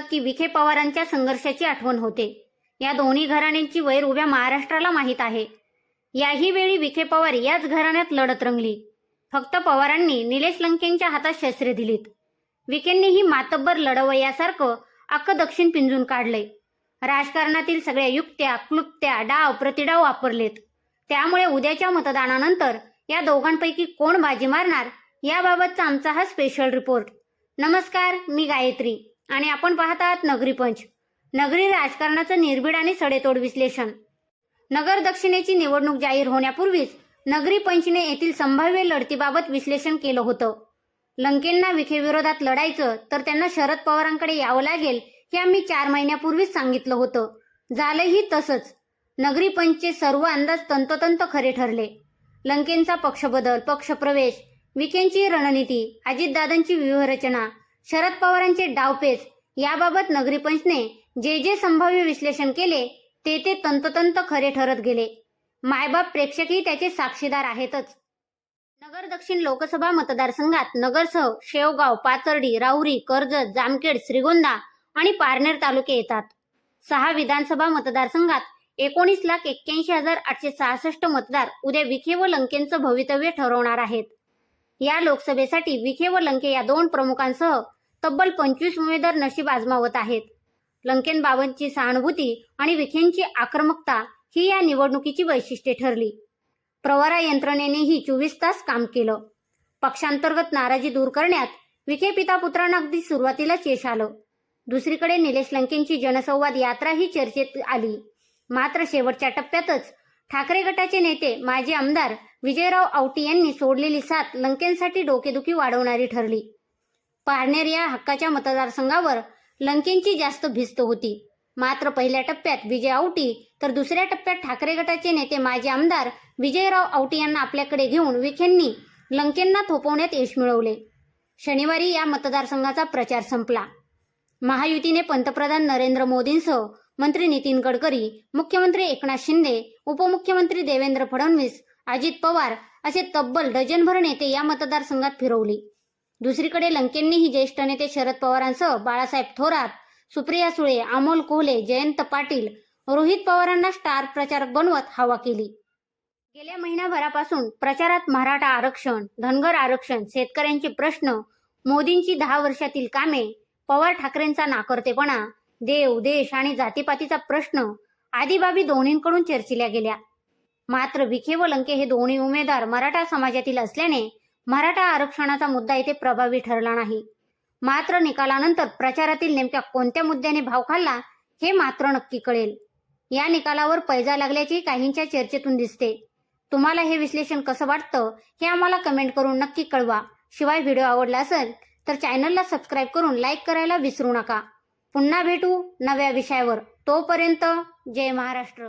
की विखे पवारांच्या संघर्षाची आठवण होते. या दोन्ही घराण्यांची वैर उभ्या महाराष्ट्राला माहीत आहे. याही वेळी विखे पवार याच घराण्यात लढत रंगली. फक्त पवारांनी निलेश लंकेंच्या हातात शस्त्रे दिलीत. विखेंनीही मातब्बर लढवयासारखं अख्खं दक्षिण पिंजून काढले राजकारणातील सगळ्या युक्त्या क्लुप्त्या डाव प्रतिडाव वापरलेत. त्यामुळे उद्याच्या मतदानानंतर या दोघांपैकी कोण बाजी मारणार याबाबतचा आमचा हा स्पेशल रिपोर्ट नमस्कार मी गायत्री. आणि आपण पाहत आहात नगरी पंच. नगरी राजकारणाचं निर्भीड आणि सडेतोड विश्लेषण. नगर दक्षिणेची निवडणूक जाहीर होण्यापूर्वीच नगरी पंचने येथील संभाव्य लढतीबाबत विश्लेषण केलं होतं. लंकेंना विखेविरोधात लढायचं तर त्यांना शरद पवारांकडे यावं लागेल हे आम्ही चार महिन्यापूर्वीच सांगितलं होतं. झालंही तसंच. नगरी पंचचे सर्व अंदाज तंतोतंत खरे ठरले. लंकेंचा पक्षबदल पक्षप्रवेश विखेंची रणनीती अजितदादांची व्यूहरचना शरद पवारांचे डावपेच याबाबत नगरी पंचने जे जे संभाव्य विश्लेषण केले ते ते तंतोतंत खरे ठरत गेले. मायबाप प्रेक्षकही त्याचे साक्षीदार आहेतच. नगर दक्षिण लोकसभा मतदारसंघात नगरसह शेवगाव पाथर्डी राहुरी कर्जत जामखेड श्रीगोंदा आणि पारनेर तालुके येतात. सहा विधानसभा मतदारसंघात एकोणीस लाख एक्क्याऐंशी हजार आठशे सहासष्ट मतदार उद्या विखे व लंकेंचं भवितव्य ठरवणार आहेत. या लोकसभेसाठी विखे व लंके या दोन प्रमुखांसह तब्बल पंचवीस उमेदवार नशीब आजमावत आहेत. लंकेंबाबतची सहानुभूती आणि विखेंची आक्रमकता ही या निवडणुकीची वैशिष्ट्ये ठरली. प्रवारा यंत्रणेनेही चोवीस तास काम केलं. पक्षांतर्गत नाराजी दूर करण्यात विखे पिता पुत्रांना अगदी सुरुवातीलाच यश आलं. दुसरीकडे निलेश लंकेंची जनसंवाद यात्रा ही चर्चेत आली. मात्र शेवटच्या टप्प्यातच ठाकरे गटाचे नेते माजी आमदार विजयराव आवटी यांनी सोडलेली साथ लंकेंसाठी डोकेदुखी वाढवणारी ठरली. पारनेर या हक्काच्या मतदारसंघावर लंकेंची जास्त भिस्त होती. मात्र पहिल्या टप्प्यात विजय आवटी तर दुसऱ्या टप्प्यात ठाकरे गटाचे नेते माजी आमदार विजयराव आवटी यांना आपल्याकडे घेऊन विखेंनी लंकेंना थोपवण्यात यश मिळवले. शनिवारी या मतदारसंघाचा प्रचार संपला. महायुतीने पंतप्रधान नरेंद्र मोदींसह मंत्री नितीन गडकरी मुख्यमंत्री एकनाथ शिंदे उपमुख्यमंत्री देवेंद्र फडणवीस अजित पवार असे तब्बल डझनभर नेते या मतदारसंघात फिरवले. दुसरीकडे लंकेंनीही ज्येष्ठ नेते शरद पवारांसह बाळासाहेब थोरात सुप्रिया सुळे अमोल कोहले जयंत पाटील रोहित पवारांना स्टार प्रचारक बनवत हवा केली. गेल्या महिनाभरापासून प्रचारात मराठा आरक्षण धनगर आरक्षण शेतकऱ्यांचे प्रश्न मोदींची दहा वर्षातील कामे पवार ठाकरेंचा नाकर्तेपणा देव देश आणि जातीपातीचा प्रश्न आदी बाबी दोन्हींकडून चर्चिल्या गेल्या. मात्र विखे व लंके हे दोन्ही उमेदवार मराठा समाजातील असल्याने मराठा आरक्षणाचा मुद्दा इथे प्रभावी ठरला नाही. मात्र निकालानंतर प्रचारातील नेमक्या कोणत्या मुद्द्याने भाव खाल्ला हे मात्र नक्की कळेल. या निकालावर पैजा लागल्याची काहींच्या चर्चेतून दिसते. तुम्हाला हे विश्लेषण कसं वाटतं हे आम्हाला कमेंट करून नक्की कळवा. शिवाय व्हिडिओ आवडला असेल तर चॅनलला सबस्क्राईब करून लाईक करायला विसरू नका. पुन्हा भेटू नव्या विषयावर. तोपर्यंत जय महाराष्ट्र.